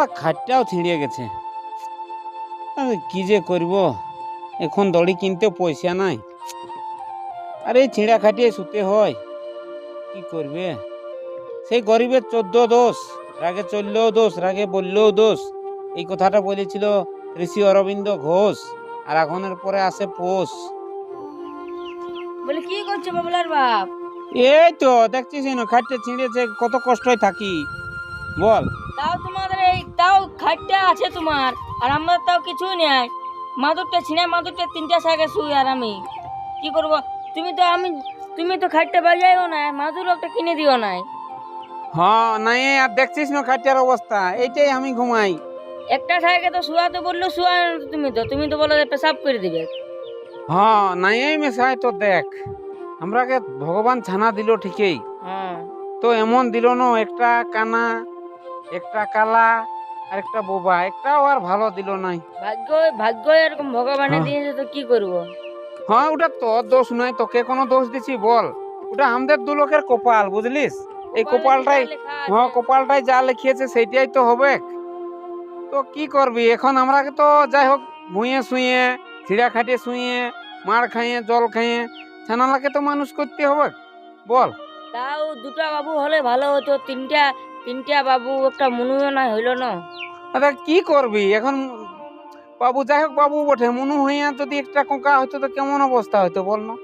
শালা খাটটাও ছিঁড়িয়ে গেছে। আমি কি যে করব? এখন দড়ি কিনতে পয়সা নাই। আরে এই ছিঁড়া খাটিয়ে শুতে হয়। কি করবে? সেই গরিবের চোদ্দ দোষ রাগে চললেও দোষ রাগে বললেও দোষ। এই কথাটা বলেছিল ঋষি অরবিন্দ ঘোষ আর এখনের পরে আসে পোষ। বলে কি করছ বাবলার বাপ? এই তো দেখছিস না খাটটা ছিঁড়েছে কত কষ্টই থাকি। বল। তাও তোমাদের তাও খাটটা আছে তোমার আর আমার তাও কিছুই নেই। মাদুরটা ছিঁড়ে মাদুরটা তিনটা শাকে শুই আর আমি। কি করব? তুমি তো আমি তুমি তো খাটটা বাজাইও না মাদুর একটা কিনে দিও নাই। হ্যাঁ নাই আর দেখছিস না খাটটার অবস্থা? এইটাই আমি ঘুমাই। একটা শাকে তো শুয়াতে বলল শুয়া তুমি তো তুমি তো বলো পেশাব করে দিবে। হ্যাঁ নাই মেশাই তো দেখ। আমরাকে ভগবান ছানা দিল ঠিকই। হ্যাঁ। তো এমন দিল না একটা কানা একটা কালা আর একটা বোবা একটাও আর ভালো দিল নাই। ভাগ্য ভাগ্য এরকম ভগবানে হ্যাঁ। দিয়েছে তো কি করব? হ্যাঁ ওটা তোর দোষ নয় তোকে কোনো দোষ দিছি বল। ওটা আমাদের দু লোকের কপাল বুঝলিস? এই কপালটাই হ্যাঁ কপালটাই যা লিখিয়েছে সেইটাই তো হবে। তো কি করবি? এখন আমরা তো যাই হোক ভুঁয়ে শুয়ে ছিঁড়া খাটিয়ে শুয়ে মার খাইয়ে জল খাইয়ে ছানালাকে তো মানুষ করতে হবে। বল। তাও দুটা বাবু হলে ভালো হতো তিনটা তিনটা বাবু একটা মনুও না হইল না। আরে কি করবি? এখন বাবু যাই হোক বাবু বটে। মনু হইয়া যদি একটা কোকা হইতো তো কেমন অবস্থা হইতো বল না?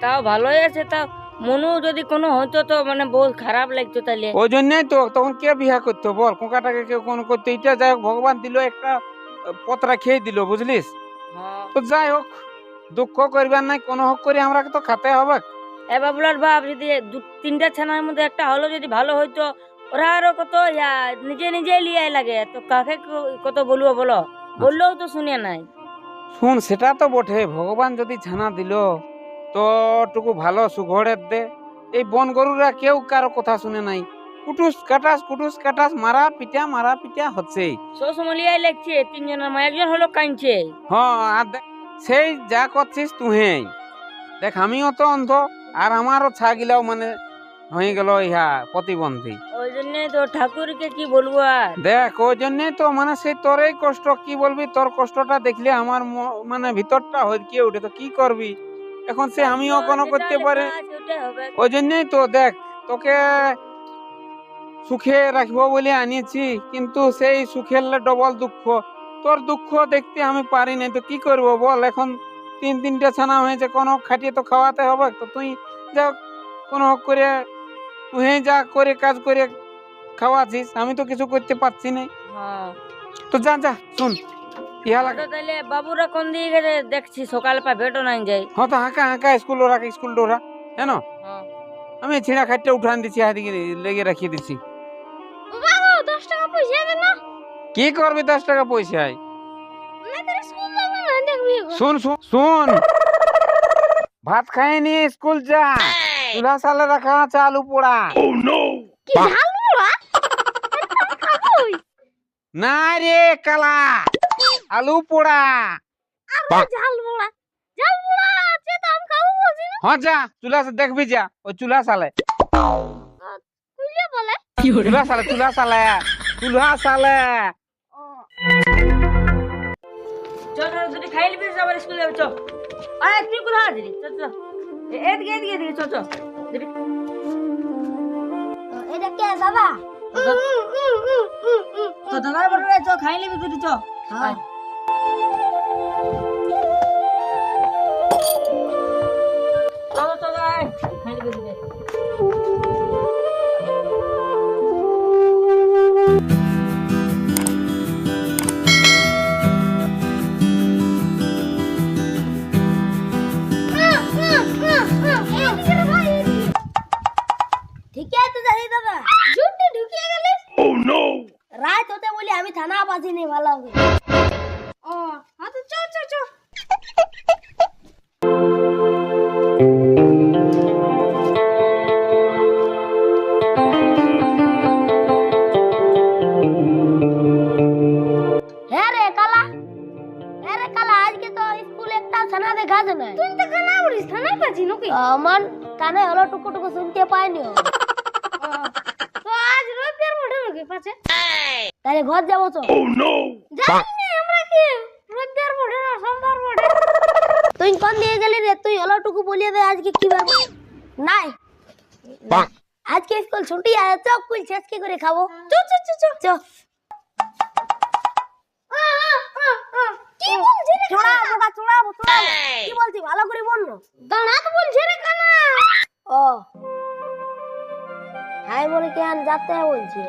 তাও ভালোই আছে তাও মনু যদি কোনো হতো তো মানে বহুত খারাপ লাগতো তাহলে ওই জন্যই তো তখন কে বিয়া করতো বল? কোকাটাকে কেউ কোনো করতো। এটা যাই হোক ভগবান দিল একটা পত্রা খেয়ে দিল বুঝলিস? হ্যাঁ। তো যাই হোক দুঃখ করবার নাই কোনো হোক করে আমরা তো খাতে হবে। এ বাবুলার বাপ যদি দু তিনটা ছানার মধ্যে একটা হলো যদি ভালো হইতো ওরা আরও কত ইয়া, নিজে নিজে লিয়ে লাগে। তো কাকে কত বলব বলো? বললেও তো শুনে নাই। শুন সেটা তো বটে। ভগবান যদি ছানা দিল তো টুকু ভালো সুঘরের দে। এই বন গরুরা কেউ কারও কথা শুনে নাই। কুটুস কাটাস কুটুস কাটাস মারা পিটা মারা পিটা সময় লিয়ে লাগছে তিনজনের মা একজন হলো কাঁদছে। হ্যাঁ আর সেই যা করছিস তুহেই দেখ আমিও তো অন্ধ। আর আমারও ছাগিলাও মানে হয়ে গেল ইহা প্রতিবন্ধী। ওই জন্য তো ঠাকুরকে কি বলব আর? দেখ ওই জন্যই তো মানে সেই তোরই কষ্ট কি বলবি? তোর কষ্টটা দেখলে আমার মানে ভিতরটা হইকে উঠে তো কি করবি? এখন সে আমিও কোনো করতে পারে। ওই জন্যই তো দেখ তোকে সুখে রাখব বলে আনিয়েছি কিন্তু সেই সুখের ডবল দুঃখ। তোর দুঃখ দেখতে আমি পারি না তো কি করব বল? এখন তিন তিনটা ছানা হয়েছে কোনো খাটিয়ে তো খাওয়াতে হবে তো তুই যা কোনো হোক করে তুই যা করে কাজ করে খাওয়াছিস আমি তো কিছু করতে পারছি না। হ্যাঁ। তো যা যা শুন ইহা লাগে। তাহলে বাবুরা কোন দিকে গেছে দেখছি সকাল পা ভেটো নাই যাই। হ্যাঁ তো হাঁকা হাঁকা স্কুল ওরা স্কুল ডোরা হ্যাঁ না? হ্যাঁ। আমি ছিঁড়া খাটটা উঠান দিচ্ছি হাদিকে লেগে রাখিয়ে দিচ্ছি বাবু দশ টাকা পয়সা দে না। কি করবি দশ টাকা পয়সায়? তোর স্কুল যাব না দেখবি শুন শুন শুন। ভাত খাইনি স্কুল যা। চুলা সালে রাখা আছে আলু পোড়া। কি ঝাল না রে কালা। আলু পোড়া। হ্যাঁ যা চুলা সে দেখবি যা ওই চুলা সালে। চুলা সালে চুলা সালে চুলা সালে। চল তুই খাই নিবি আবার স্কুল যাবে চল। আরে তুই কোথায় আছিস চল চল এদিকে এদিকে এদিকে চল চল এটা কে বাবা? তো দাদা বড় চ খাই নিবি তুই চল হ্যাঁ। চলো চল খাই বলি আমি থানা তুই কোন দিয়ে গেলি রে? তুই হলোটুকু বলিয়ে দে আজকে কি ব্যাপার নাই আজকে স্কুল ছুটি আছে চক কুল শেষ কি করে খাব? চ চ চ চ। চ। কি বলছিস রে? বোকা কি বলছিস ভালো করে বল না। দাঁড়াত বলছিস রে কানা? ও। হাই বলে কেন যাতে বলছি?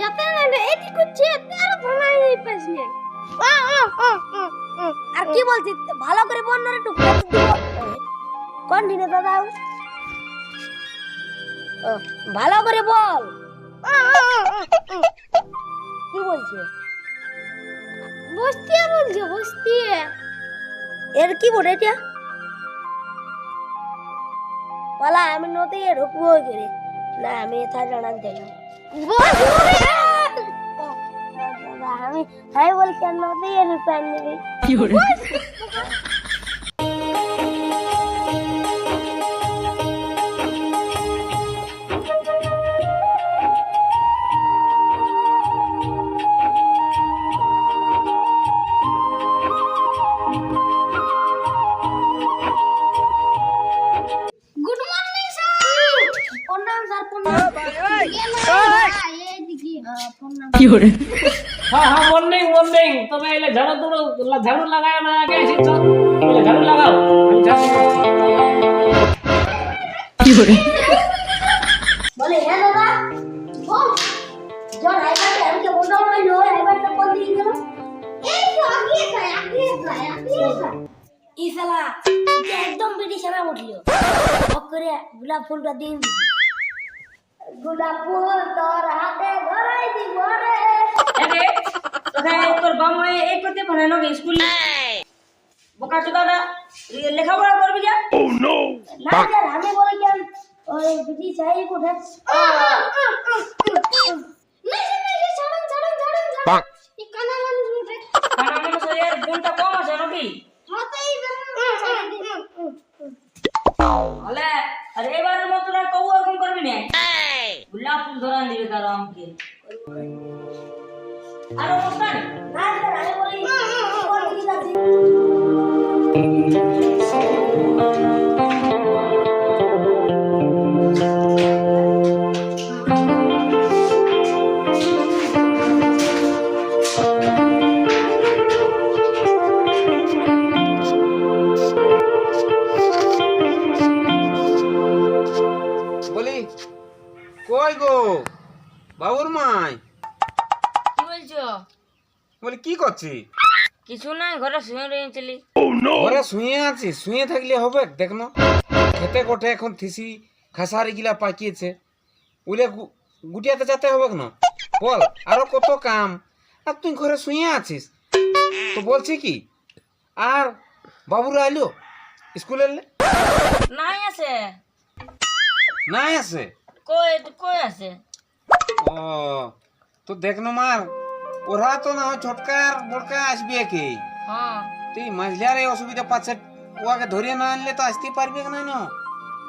যাতে না রে এটি করছে তার ভালো এই পেছনে আর কি বলছিস ভালো করে বল একটু কন্টিনিউ দাদা ভালো করে বল। কি বলছে? বসতিয়া বলছে, বসতিয়া। এর কি বলে এটা? পালা, আমি নদী ঢুকবো করে না, আমি এটা জানান দিলাম আমি আমি বলছি নদী ঢুকান নিবি ঝাড়ু লাগায় না আগে এসেছ ঝাড়ু লাগাও আমি ঝাড়ু বলে? হ্যাঁ দাদা বল। জন আইবারটা আমাকে বলতে হইল আইবারটা কোন দিকে গেল? এই তো আগে যায় আগে যায় আগে যায়। ই শালা একদম বিড়ি সারা উঠল করে গোলাপ ফুলটা দিন গোলাপ ফুল তোর হাতে ধরাই দিব রে তোর বাবা এই করতে পারে না স্কুল বোকা চোদাটা লেখাপড়া করবি যা না স্যার আমি বলে কেন ওই বিড়ি চাই কোঠে কারণ মানুষ এর গুণটা কম আছে নাকি হলে আর এবারের মতো না কবু এরকম করবি না গোলাপ ফুল ধরান দিবে তার আমাকে আর না বলি কিছু নাই ঘরে শুয়ে রয়েছিলি। ঘরে শুয়ে আছি শুয়ে থাকলে হবে দেখনো খেতে কোঠে এখন থিসি খাসারি গিলা পাকিয়েছে। উলে গুটিয়াতে যেতে হবে না বল আরও কত কাম? আর তুই ঘরে শুয়ে আছিস? তো বলছি কি আর বাবুরা আইলো? স্কুলে এলে? নাই আছে। নাই আছে? কই কই আছে? ও তো দেখনো মার ওরা তো না হয় ছোটকার বড়কা আসবে কি হ্যাঁ। তুই মাঝলিয়ার এই অসুবিধা পাচ্ছে ওকে ধরিয়ে না আনলে তো আসতে পারবে না না।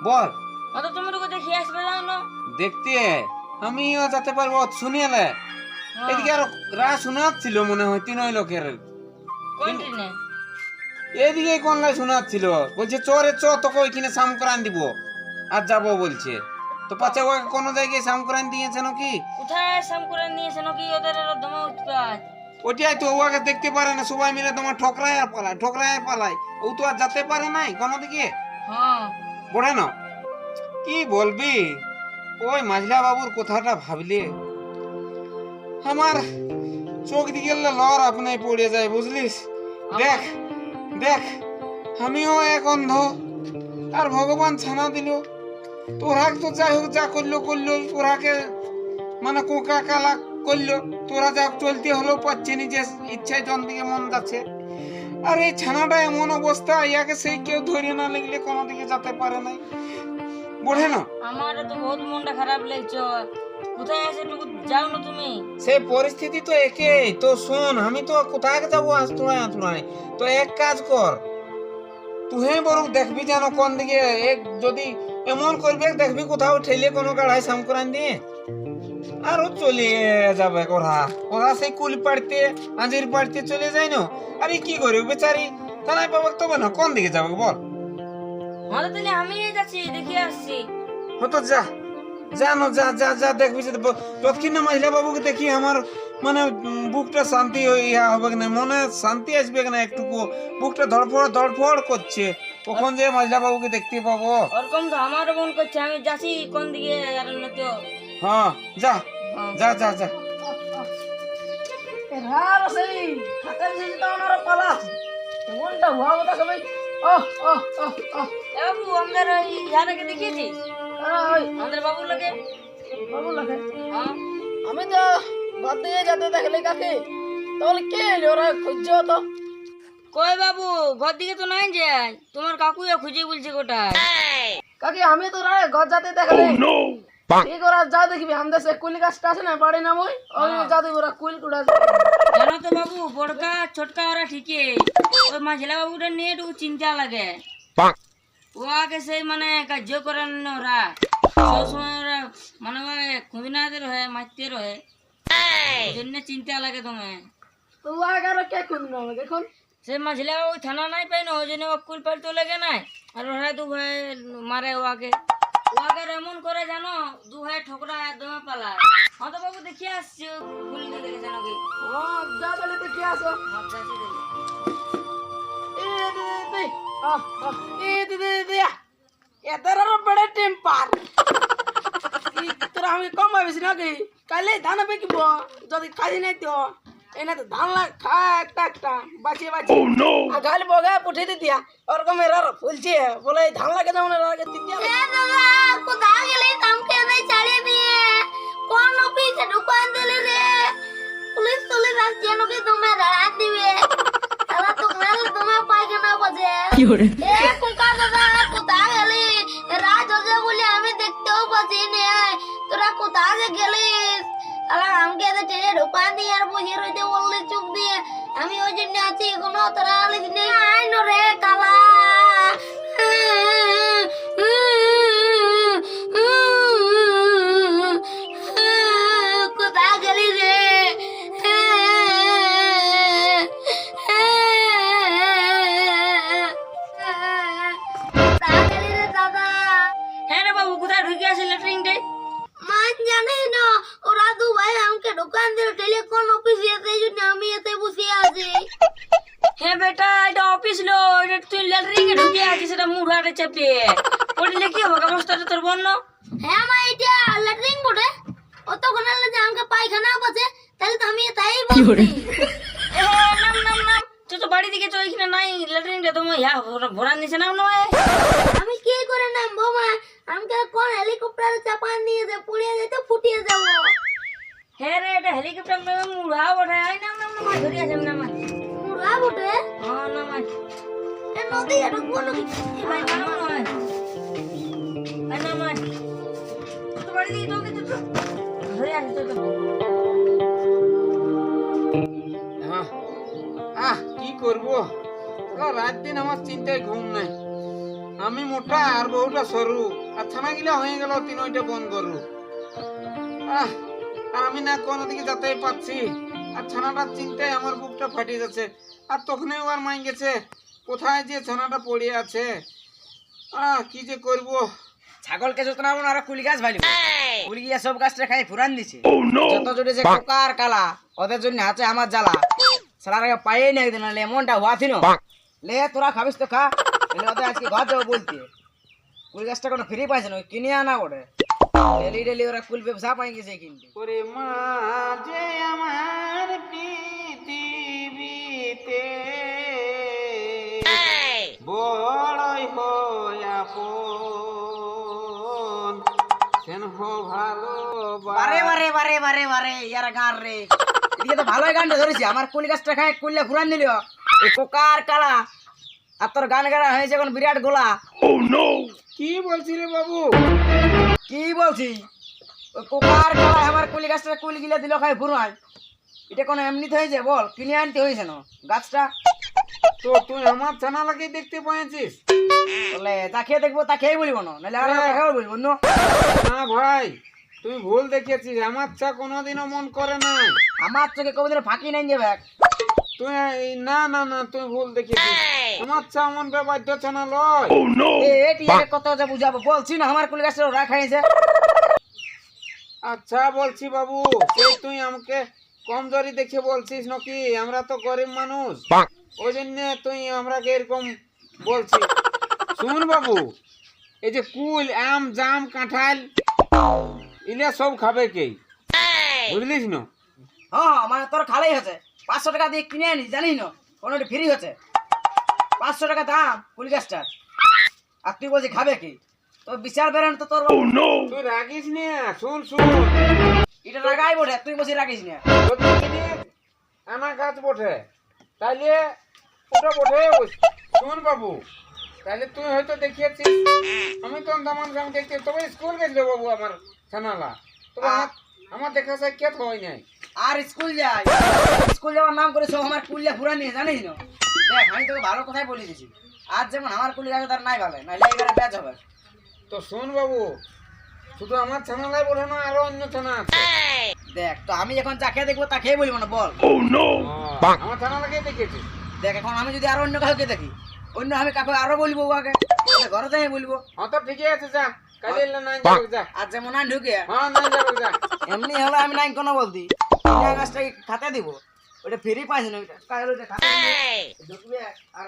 বল। অত তুমি তো দেখি আসবে না দেখতে আমিও যেতে পারব শুনিয়েলে হ্যাঁ। এদিকে আর রা শোনাচ্ছিল মনে হয় তিন লোকের। এদিকে কোন লাই শোনাচ্ছিল বলছে চরে চ তোকে ওইখানে সামকরান দিব আর যাব বলছে। তো পাচ্ছে ওকে কোনো জায়গায় সামকরান দিয়েছে নাকি? কোথায় সাম করে নিয়েছে নাকি? ওদের দমা উৎপাত। ওইটাই তো ওকে দেখতে পারে না সবাই মিলে তোমার ঠকরায় আর পালায় ঠকরায় আর পালায়। ও তো আর যেতে পারে নাই কোনো দিকে হ্যাঁ। পড়ে না কি বলবি? ওই মাঝলা বাবুর কথাটা ভাবলে আমার চোখ দিকে লর আপনি পড়ে যায় বুঝলিস? দেখ দেখ আমিও এক অন্ধ আর ভগবান ছানা দিল। তোরা তো যাই হোক যা করল করল ওরাকে মানে কোকা কালা করল। তোরা যা চলতে হলো পাচ্ছে নিজের ইচ্ছায় জন দিকে মন যাচ্ছে। আর এই ছানাটা এমন অবস্থা ইয়াকে সেই কেউ ধরে না লাগলে কোনো দিকে যেতে পারে নাই। বোঝে না? আমার তো বহুত মনটা খারাপ লাগছে। কোথায় আছে একটু যাও না তুমি। সেই পরিস্থিতি তো একই তো শোন আমি তো কোথায় যাব আস্তড়ায় আস্তড়ায় তো এক কাজ কর। তুই বরং দেখবি যেন কোন দিকে এক যদি এমন করবে দেখবি কোথাও ঠেলে কোনো গাড়াই সাম করান দিয়ে। আরও চলে যাবে ওরা। ওরা সেই কুল পাড়তে আঞ্জির পাড়তে চলে যায় না। আরে কি করবে বেচারি? তারাই বাবা তবে না কোন দিকে যাবে বল? হ্যাঁ তাহলে আমি যাচ্ছি দেখে আসছি। হতো যা জানো যা যা যা দেখবি যে না মহিলা বাবুকে দেখি আমার মানে বুকটা শান্তি ইয়া হবে না মনে শান্তি আসবে না একটুকু। বুকটা ধড়ফড় ধড়ফড় করছে। কখন যে মহিলা বাবুকে দেখতে পাবো? ওরকম তো আমারও মন করছে আমি যাচ্ছি কোন দিকে আর না তো হ্যাঁ যা হ্যাঁ। যা যা যা। এবার সেই খাতার যে তো আমার পালা মনটা হওয়া কথা সবাই। ওহ ওহ ওহ ওহ। এ বাবু আমাদের ওই ইয়ারাকে দেখিয়েছি? ওই। আমাদের বাবু লাগে হ্যাঁ। আমি তো ঘর দিয়ে যেতে দেখলে কাকে। তাহলে কে এলো ওরা খুঁজছে তো? কই বাবু ঘর দিকে তো নাই যায় তোমার কাকুয়া খুঁজে বলছে গোটায় কাকি আমি তো ওরা ঘর যেতে দেখলে ঠিক ওরা যা দেখবি আমাদের সে কুলি গাছটা আছে না বাড়ি নাম ওই ওই যা দেখবি ওরা কুল কুড়া জানো তো বাবু বড়কা ছোটকা ওরা ঠিকই। ওই মাঝলা বাবুটা নিয়ে একটু চিন্তা লাগে। ও আগে সেই মানে কার্য করেন না ওরা। সব সময় ওরা মানে খুঁজনাতে রহে মারতে রহে ওই জন্য চিন্তা লাগে তুমি তো ও আগে আর কে খুঁজ না দেখুন। সে মাঝলা বাবু থানা নাই পাই না ওই জন্য অকুল পাল্টো লাগে নাই। আর ওরা দু ভাই মারে ও আগে ও আগে এমন করে জানো দু ভাই ঠোকরা একদমে পালায়। হ্যাঁ তো বাবু দেখি আসছি ফুল দিয়ে দেখেছে নাকি ও যা তাহলে দেখি আসো। হ্যাঁ, দেখি। এদের বড় টেম্পার তোরা আমি কম ভাবিস নাকি? কালে ধান বেকিব যদি কাজে নাই তো। এনে তো ধান লাগ খা একটা একটা বাঁচিয়ে। বাঁচিয়ে আর গাল বগা পুঠে দিয়া ওরকম এরা ফুলছে। বলে এই ধান লাগে যেমন এরা আগে তৃতীয় এ দাদা কোথায় গেলি কামকে নাই ছাড়িয়ে দিয়ে কোন অফিসে ঢুকান দিলি রে? পুলিশ তুলিশ আসছে নাকি তুমি দাঁড়া দিবে। তাহলে তো মেল তোমার পায়খানা বাজে এ কুকা দাদা কোথায় তাহলে আমাকে এদের ট্রেনে ঢুকান দিয়ে আর বসে রইতে বললে চুপ দিয়ে। আমি ওই জন্য আছি এখনও তোরা আলিস নেই। আইন রে কালা। হ্যাঁ মা এটা ল্যাট্রিন বটে অতক্ষণ হলে যে আমাকে পায়খানা বসে। তাহলে তো আমি তাই বলছি। এ নাম নাম নাম। তুই তো বাড়ি দিকে তো এখানে নাই। ল্যাট্রিনটা তো ইয়া ভরা নিচে নাম নয়। আমি কি করে নামবো মা? আমাকে কোন হেলিকপ্টারে চাপান দিয়ে যে পুড়িয়ে যেতে ফুটিয়ে যাব। হ্যাঁ রে এটা হেলিকপ্টার মুড়া ওঠে আই নাম নাম নাম ধরে আছে নাম মুড়া বটে? হ্যাঁ নাম এ নদী ঢুকবো নাকি এ ভাই, নাম নয় আই নাম বাড়ি দিকে তো ধরে। আছে তো আহ কি করব? রাত দিন আমার চিন্তায় ঘুম নাই। আমি মোটা আর বহুটা সরু আর থানা গিলা হয়ে গেল তিনটা বন্ধ করু আহ আর আমি না কোনো দিকে যেতে পাচ্ছি। আর ছানাটার চিন্তায় আমার বুকটা ফাটিয়ে যাচ্ছে। আর তখনই আর মাই গেছে। কোথায় যে ছানাটা পড়ে আছে? আহ কি যে করব? ছাগলকে যত না আর কুলি গাছ ভালো কুলি গিয়া সব গাছটা খাই ফুরান দিছে। যত জোরে যে কোকা আর কালা ওদের জন্য আছে আমার জ্বালা। সালার আগে পায়ে নি একদিন নাহলে এমনটা হওয়া ছিল। লে তোরা খাবিস তো খা। ওদের আজকে ঘর যাব বলতে। কুলি গাছটা কোনো ফ্রি পাইছে না কিনে আনা ওটা ডেলি ডেলি ওরা কুল ব্যবসা পাই গেছে কিনতে। ওরে মা যে আমার পৃথিবীতে ভালো বারে বারে বারে বারে বারে ইয়ার গান রে। এদিকে তো ভালোই গানটা ধরেছি। আমার কুলি গাছটা খাই কুললে দিল। কালা আর তোর গান গাড়া হয়েছে এখন বিরাট গোলা। কি বলছি রে বাবু? কি বলছি? ওই কোকার কালাই আমার কুলি গাছটা কুলি গিলে দিল খাই ফুরাই এটা কোনো এমনিতে হয়েছে? বল কিনে আনতে হয়েছে না। গাছটা তো তুই আমার ছানা লাগিয়ে দেখতে পেয়েছিস বলে তা খেয়ে দেখব তা খেয়ে বলব না। নাহলে আর দেখাও বলব না। না ভাই তুই ভুল দেখিয়েছিস আমার চা কোনোদিনও মন করে নাই। আমার চোখে কোনোদিন ফাঁকি নাই যাবে তুই না না না তুই ভুল দেখিয়েছিস আমার চা মন বাধ্য ছানা লয়। এটি কত যে বুঝাবো। বলছি না আমার কুলি গাছটা ওরা খাইছে। আচ্ছা বলছি বাবু সেই তুই আমাকে কমজোরি দেখে বলছিস নাকি? আমরা তো গরিব মানুষ। ওই জন্য তুই আমরাকে এরকম বলছি। শুন বাবু এই যে কুল আম জাম কাঁঠাল ইলে সব খাবে কে? বুঝলিস না? হ্যাঁ হ্যাঁ মানে তোর খালেই হচ্ছে পাঁচশো টাকা দিয়ে কিনে আনিস জানিস না? কোনো ফ্রি হচ্ছে পাঁচশো টাকা দাম কুলি গাছটার। আর তুই বলছি খাবে কি? তো বিচার বেরোন তো তোর তুই রাগিস না? শুন শুন। এটা লাগাই বটে তুই বসে রাখিস না। আনা গাছ বটে। তাইলে ওটা বটে শুন বাবু তাহলে তুই হয়তো দেখিয়েছিস আমি তো দামান গাম দেখতে তবে স্কুল গেছিল বাবু আমার ছানালা। তবে আমার দেখা সাক্ষাৎ হয় নাই। আর স্কুল যাই স্কুল যাওয়ার নাম করে সব আমার কুলিয়া ফুরা নিয়ে জানিস না? দেখ আমি তোকে ভালো কথাই বলে দিছি আজ যেমন আমার কুলি গাছে তার নাই ভালো। নাইলে এবারে ব্যাচ হবে। তো শোন বাবু শুধু আমার ছানালাই বলে না আরও অন্য ছানা আছে। দেখ তো আমি এখন যাকে দেখব তাকে বলব না বল। ও, আমার ছানালাকে দেখেছিস দেখ এখন আমি যদি আরও অন্য কাউকে দেখি অন্য আমি কাকে আরও বলব ওকে। ঘরে তাই বলব। হ্যাঁ তো ঠিকই আছে যা। কালি এলে নাই যাবে যা। আর যেমন না ঢুকে হ্যাঁ নাই যাবে যা। এমনি হলে আমি নাই কোনো বলতি। কিনা গাছটা খাতে দিব। ওটা ফ্রি পাইছি না কাল ওইটা। খাতে ঢুকবে আর